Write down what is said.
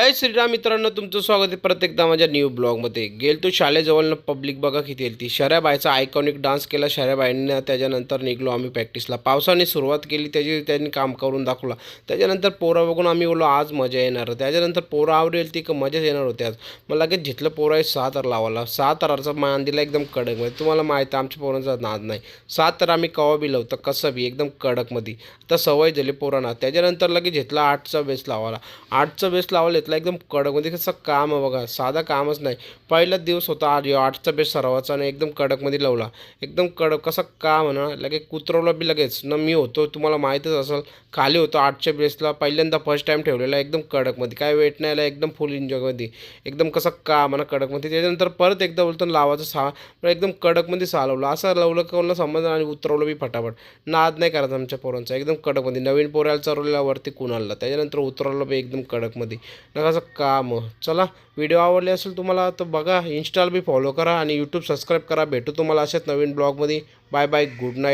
जय श्रीराम मित्रांनो तुमचं स्वागत आहे प्रत्येकदा माझ्या न्यू ब्लॉगमध्ये गेल तो शाळेजवळनं पब्लिक बघा किती येईल ती. शर्याबाईचा आयकॉनिक डान्स केला शर्याबाईंना त्याच्यानंतर निघलो आम्ही प्रॅक्टिसला पावसाने सुरुवात केली त्याची त्यांनी काम करून दाखवला. त्याच्यानंतर पोरा बघून आम्ही बोललो आज मजा येणार. त्याच्यानंतर पोरं आवडेल ती का मजाच येणार होती आज. मग लगेच घेतलं पोरं आहे सहा तर लावाला सहा तराचा मान दिला एकदम कडकमध्ये म्हणजे तुम्हाला माहिती आहे आमच्या पोरांचा नाद नाही. सात तर आम्ही कवा बी लावतो कसं बी एकदम कडकमध्ये तर सवय झाली पोरांना. त्याच्यानंतर लगेच घेतला आठचा बेस लावाला आठचा बेस लावायला घेतला एकदम कडकमध्ये म्हणजे कसं काम आहे बघा साधा कामच नाही. पहिलाच दिवस होता आज आठचा बेस सरावाचा आणि एकदम कडकमध्ये लावला. एकदम कडक कसं काम ना लगेच कुत्रवला बी लगेच न मी होतो तुम्हाला माहीतच असेल खाली होतो आठच्या बेसला पहिल्यांदा फर्स्ट टाईम ठेवलेला एकदम कडकमध्ये काय वेट नाही आला एकदम फुल एन्जॉयमध्ये एकदम कसं काम ना कडकमध्ये. त्याच्यानंतर परत एकदा बोलतो ना लावाचं सहा. एकदम कडकमध्ये सहा लावलं. असं लावलं कोणाला समजलं आणि उतरवलं बी फटाफट. नाद नाही करायचं आमच्या पोरांचा एकदम कडकमध्ये. नवीन पोऱ्याला चरवलेला वरती कुणाला त्याच्यानंतर उतरवलं बी एकदम कडकमध्ये. नकाचं काम. चला व्हिडिओ आवडले असेल तुम्हाला तर बघा इन्स्टाला बी फॉलो करा आणि यूट्यूब सबस्क्राईब करा. भेटू तुम्हाला अशाच नवीन ब्लॉगमध्ये बाय बाय गुड नाईट